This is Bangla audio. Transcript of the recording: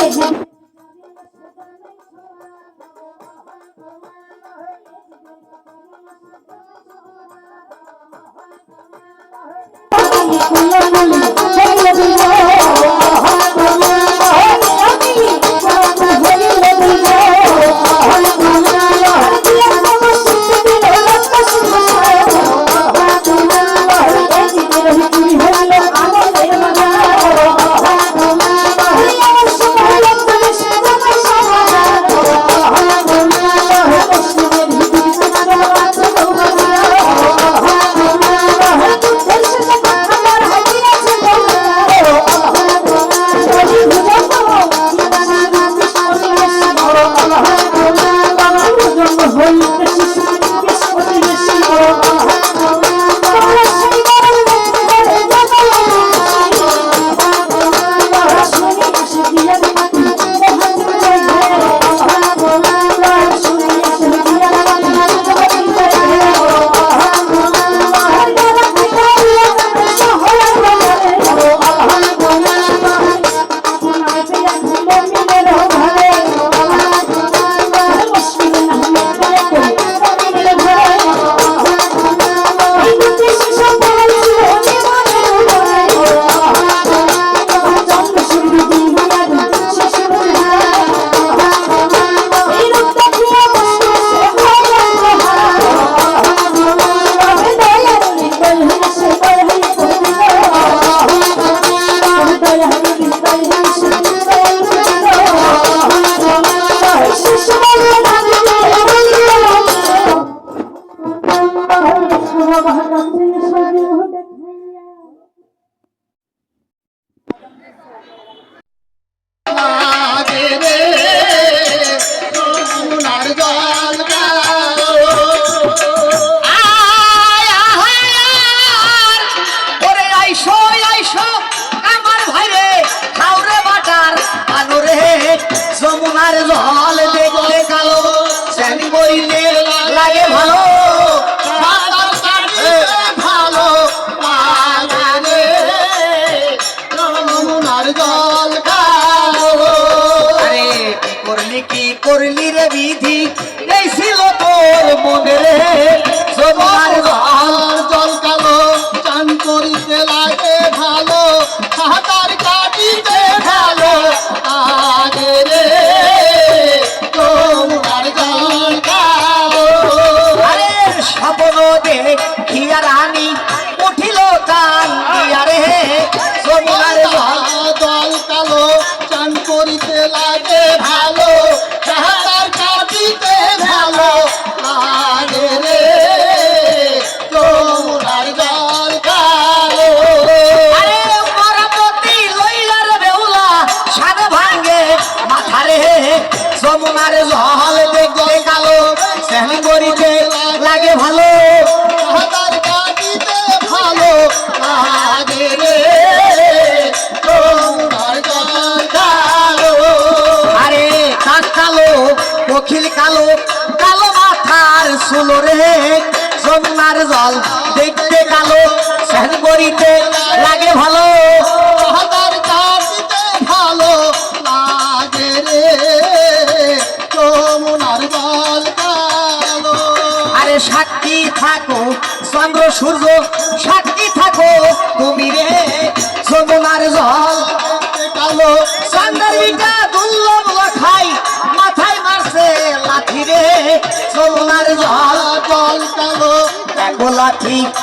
লাগে বইলে লাগে ভালো করলি কি করলি রে বিধি? দেখিয়া রানী। উঠিল কান দিয়া রে। জল জল কালো, চান করিতে লাগে ভালো। সাঁতার কাটিতে ভালো, লাগে রে। যমুনার জল কালো। আরে পরপতি লইলার বেউলা সাদ ভাঙ্গে মাথারে যমুনার জল দেখতে কালো শ্যাম করিতে লাগে ভালো। কোকিল কালো কালো মাথার সুলো রে যমুনার জল দেখতে কালো শ্যাম করিতে লাগে ভালো। ভালো লাগে রে যমুনার জল কালো। আরে সাক্ষী থাকো চন্দ্র সূর্য সাক্ষী থাকো তুমি রে যমুনার জল VIP